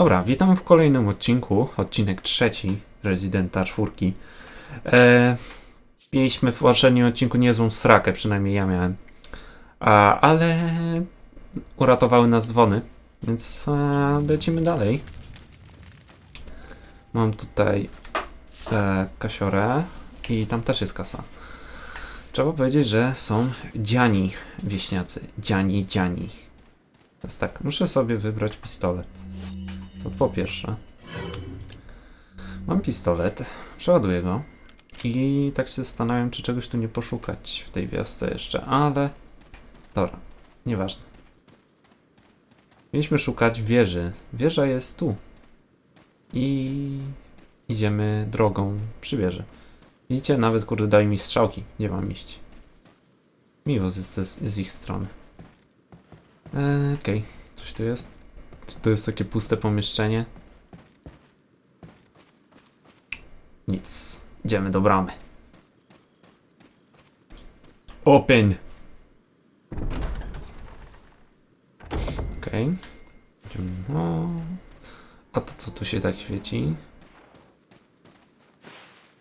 Dobra, witam w kolejnym odcinku, odcinek trzeci Residenta czwórki. E, mieliśmy w poprzednim odcinku niezłą srakę, przynajmniej ja miałem. A, ale uratowały nas dzwony, więc e, lecimy dalej. Mam tutaj e, kasiorę i tam też jest kasa. Trzeba powiedzieć, że są dziani wieśniacy. Dziani, dziani. Więc tak, muszę sobie wybrać pistolet. To po pierwsze. Mam pistolet, przeładuję go i tak się zastanawiam, czy czegoś tu nie poszukać w tej wiosce jeszcze, ale dobra, nieważne. Mieliśmy szukać wieży. Wieża jest tu. I idziemy drogą przy wieży. Widzicie, nawet kurde dali mi strzałki, nie mam iść. Miło z, z, z ich strony. Eee, Okej, coś tu jest? Czy to jest takie puste pomieszczenie? Nic. Idziemy do bramy. Open! Okej. No. A to co tu się tak świeci?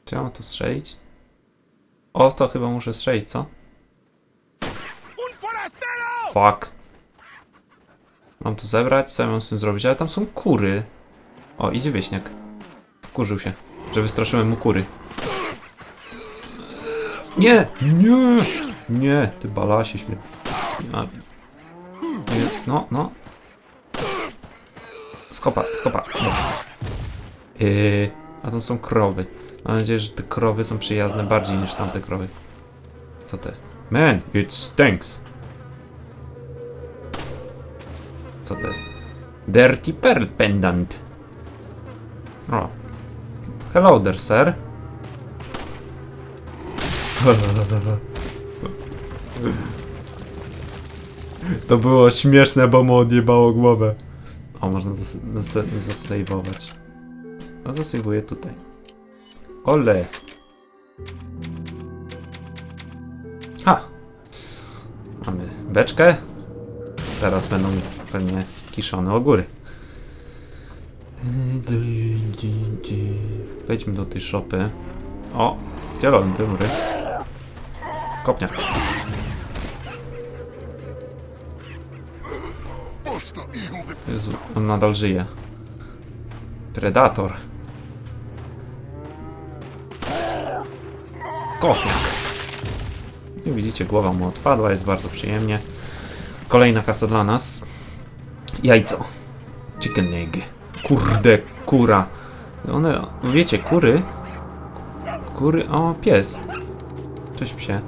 Czy ja mam to strzelić? O, to chyba muszę strzelić, co? Fuck. Mam to zebrać, co ja mam z tym zrobić? Ale tam są kury. O, idzie wieśniak. Wkurzył się, że wystraszyłem mu kury. Nie! Nie! Nie! Ty balasie śmie... A... Nie, No, no. Skopa, skopa. Yy, a tam są krowy. Mam nadzieję, że te krowy są przyjazne bardziej niż tamte krowy. Co to jest? Man, it stinks. Co to jest? Dirty Pearl Pendant. O. Hello there, sir. To było śmieszne, bo mu odjebało głowę. O, można zas zas zasejwować. A zasejwuję tutaj. Ole. Ha! Mamy beczkę. Teraz będą pewnie kiszone o góry. Wejdźmy do tej szopy. O! Zielony do góry. Kopniak. Jezu, on nadal żyje. Predator. Kopniak. Jak widzicie, głowa mu odpadła, jest bardzo przyjemnie. Kolejna kasa dla nas. Jajco. Chicken egg. Kurde, kura. One, wiecie, kury. Kury, o, pies. Cześć psie.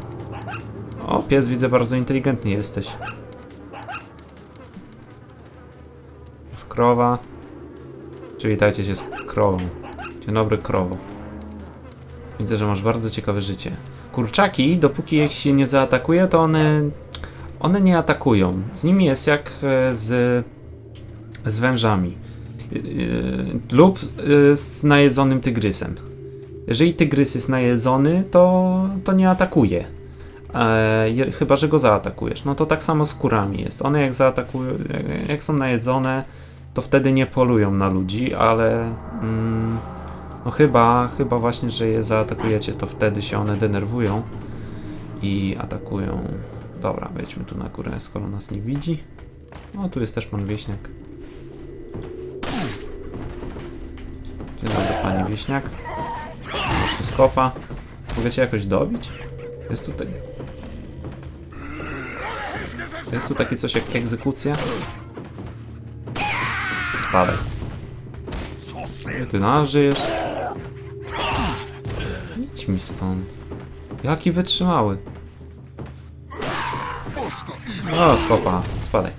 O, pies, widzę, bardzo inteligentny jesteś. Z krowa. Przywitajcie się z krową. Dzień dobry, krowo. Widzę, że masz bardzo ciekawe życie. Kurczaki, dopóki ich się nie zaatakuje, to one one nie atakują. Z nimi jest jak e, z, z wężami. Yy, lub yy, z najedzonym tygrysem. Jeżeli tygrys jest najedzony, to, to nie atakuje. E, chyba, że go zaatakujesz. No to tak samo z kurami jest. One jak zaatakują, jak są najedzone, to wtedy nie polują na ludzi, ale mm, no chyba, chyba właśnie, że je zaatakujecie, to wtedy się one denerwują i atakują Dobra, wejdźmy tu na górę, skoro nas nie widzi. No, tu jest też pan wieśniak. Dzień dobry, panie wieśniak. Masz tu skopa. Mogę cię jakoś dobić? Jest tutaj... Jest tu takie coś jak egzekucja? Spadaj. Ty nas żyjesz? Idź mi stąd. Jaki wytrzymały. O, skopa, spadaj.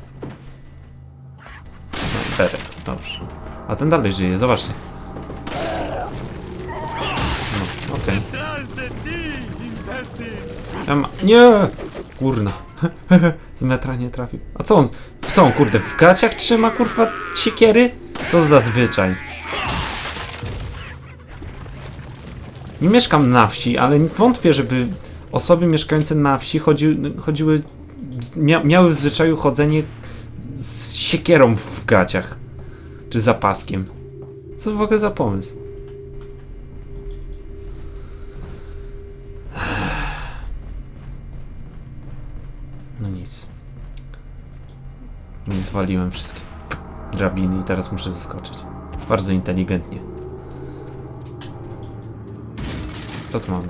No, beret, dobrze. A ten dalej żyje, zobaczcie. Nie! Kurna. Z metra nie trafił. A co on? W co on, kurde, w gaciach trzyma, kurwa, siekiery? Co za zwyczaj? Nie mieszkam na wsi, ale wątpię, żeby osoby mieszkające na wsi chodzi, chodziły mia miały w zwyczaju chodzenie z siekierą w gaciach. Czy zapaskiem? Co w ogóle za pomysł? Nie zwaliłem wszystkie drabiny i teraz muszę zeskoczyć. Bardzo inteligentnie. Co tu mamy?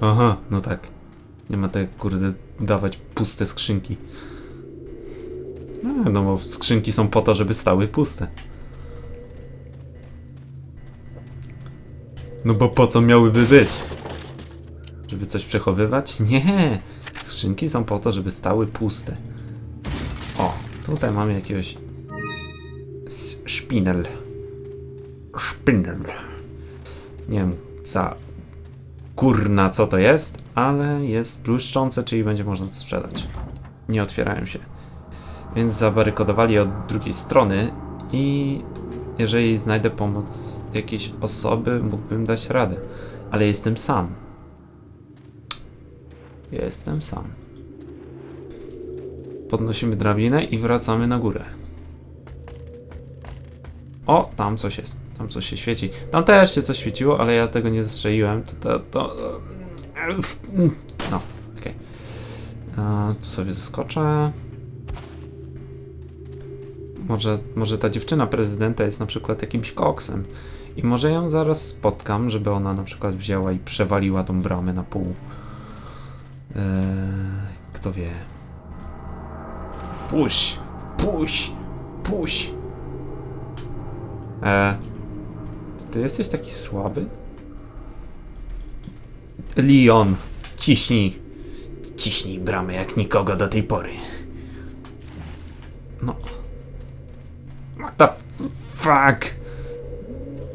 Aha, no tak. Nie ma tak, kurde, dawać puste skrzynki. No, no bo skrzynki są po to, żeby stały puste. No bo po co miałyby być? Żeby coś przechowywać? Nie! Skrzynki są po to, żeby stały puste. Tutaj mamy jakiegoś szpinel. Szpinel. Nie wiem, za kurna co to jest, ale jest błyszczące, czyli będzie można to sprzedać. Nie otwierają się. Więc zabarykadowali od drugiej strony i jeżeli znajdę pomoc jakiejś osoby, mógłbym dać radę. Ale jestem sam. Jestem sam. Podnosimy drabinę i wracamy na górę. O, tam coś jest. Tam coś się świeci. Tam też się coś świeciło, ale ja tego nie zestrzeliłem. To, to, to... No, okej. Okay. Tu sobie zeskoczę. Może, może ta dziewczyna prezydenta jest na przykład jakimś koksem. I może ją zaraz spotkam, żeby ona na przykład wzięła i przewaliła tą bramę na pół. Eee, kto wie. Puść! Puść! Puść! Czy ty jesteś taki słaby? Leon, ciśnij. Ciśnij bramę jak nikogo do tej pory. No. What the fuck?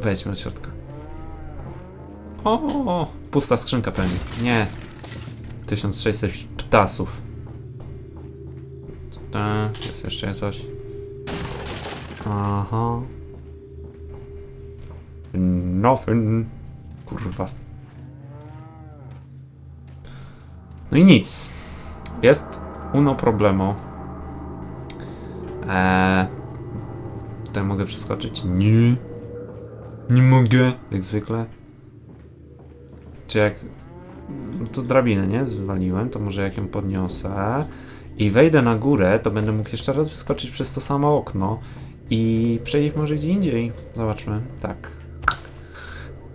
Wejdźmy do środka. O, pusta skrzynka pewnie. Nie. 1600 ptasów. Ta, jest jeszcze coś. Aha. Nothing. Kurwa. No i nic. Jest uno problemo. Eee, tutaj mogę przeskoczyć? Nie. Nie mogę. Jak zwykle. Czy jak... No to drabinę, nie? Zwaliłem, to może jak ją podniosę i wejdę na górę, to będę mógł jeszcze raz wyskoczyć przez to samo okno i przejść może gdzie indziej. Zobaczmy. Tak.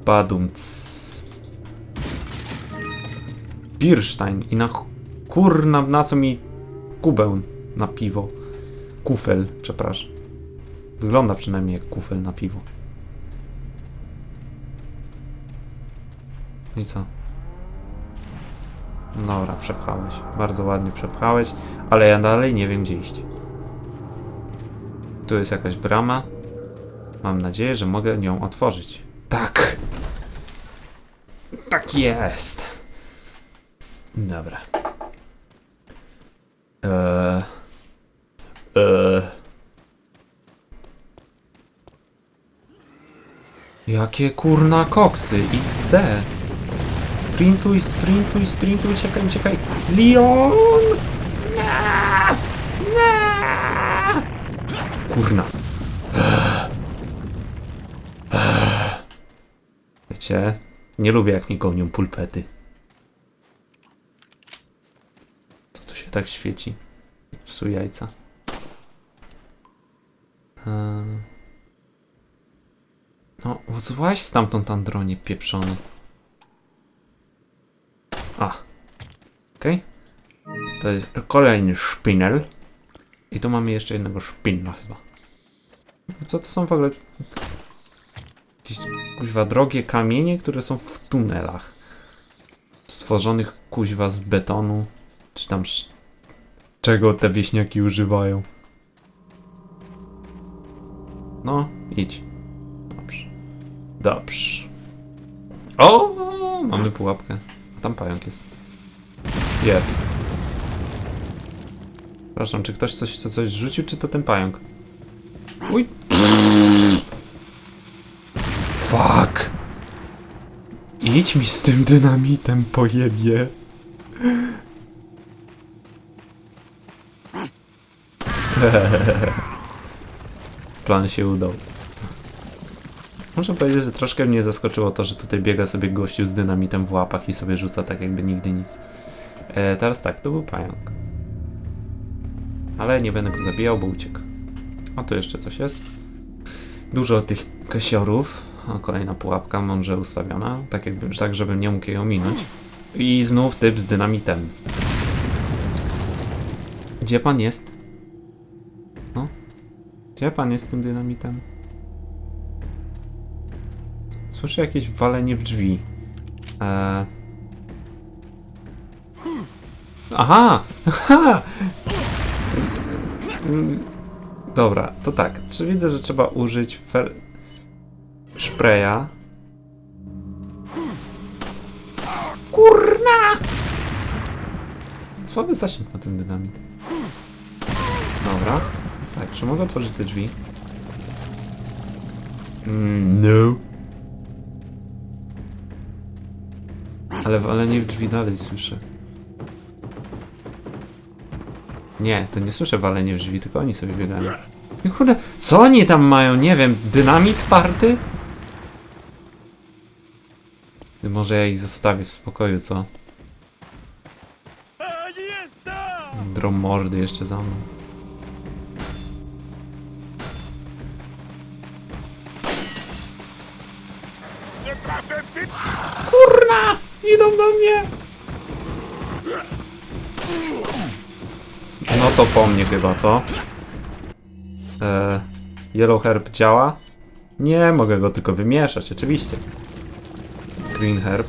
Badumc. Birstein i na kurna, na co mi kubę na piwo. Kufel, przepraszam. Wygląda przynajmniej jak kufel na piwo. No I co? Dobra, przepchałeś. Bardzo ładnie przepchałeś, ale ja dalej nie wiem gdzie iść. Tu jest jakaś brama. Mam nadzieję, że mogę nią otworzyć. Tak! Tak jest! Dobra. Eee. Eee. Jakie kurna koksy XD. Sprintuj, sprintuj, sprintuj, uciekaj, uciekaj. Leon! Nie! Nie! Kurna. Wiecie, nie lubię jak mi gonią pulpety. Co tu się tak świeci? Psu jajca. Eee. No, złaź stamtąd Andronie pieprzony. A. Okej. To jest kolejny szpinel. I tu mamy jeszcze jednego szpinla chyba. Co to są w ogóle? Jakieś kuźwa drogie kamienie, które są w tunelach. Stworzonych kuźwa z betonu. Czy tam. Czego te wieśniaki używają? No, idź. Dobrze. Dobrze. O, mamy pułapkę. A tam pająk jest. Jeb. Przepraszam, czy ktoś coś, co coś rzucił, czy to ten pająk? Uj. Fuck. Idź mi z tym dynamitem, pojebie. plan się udał. Muszę powiedzieć, że troszkę mnie zaskoczyło to, że tutaj biega sobie gościu z dynamitem w łapach i sobie rzuca tak jakby nigdy nic. E, teraz tak, to był pająk. Ale nie będę go zabijał, bo uciekł. A tu jeszcze coś jest. Dużo tych kasiorów. O, kolejna pułapka mądrze ustawiona, tak jakby, tak żebym nie mógł jej ominąć. I znów typ z dynamitem. Gdzie pan jest? No? Gdzie pan jest z tym dynamitem? Słyszę jakieś walenie w drzwi. Eee... Aha! Dobra, to tak. Czy widzę, że trzeba użyć fer... szpreja? Kurna! Słaby zasięg ma ten dynamit. Dobra. Tak, czy mogę otworzyć te drzwi? Mm, no. Ale walenie w drzwi dalej słyszę. Nie, to nie słyszę walenie w drzwi, tylko oni sobie biegają. I kurde, co oni tam mają? Nie wiem, dynamit party? Może ja ich zostawię w spokoju, co? Dromordy jeszcze za mną. Kurna! Idą do mnie! To po mnie chyba, co? Eee, yellow herb działa? Nie, mogę go tylko wymieszać, oczywiście. Green herb.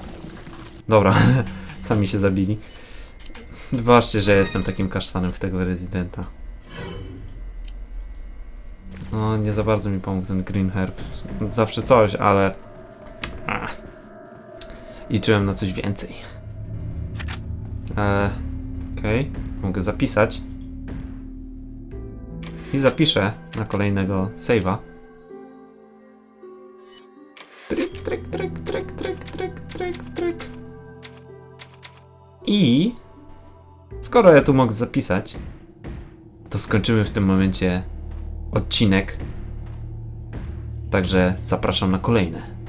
Dobra, sami się zabili. Wybaczcie, że jestem takim kasztanem w tego rezydenta. No, nie za bardzo mi pomógł ten green herb. Zawsze coś, ale... Ach. Liczyłem na coś więcej. Eee, Okej, mogę zapisać. I zapiszę na kolejnego save'a. Tryk, tryk, tryk, tryk, tryk, tryk, tryk, tryk. I skoro ja tu mogę zapisać, to skończymy w tym momencie odcinek. Także zapraszam na kolejne.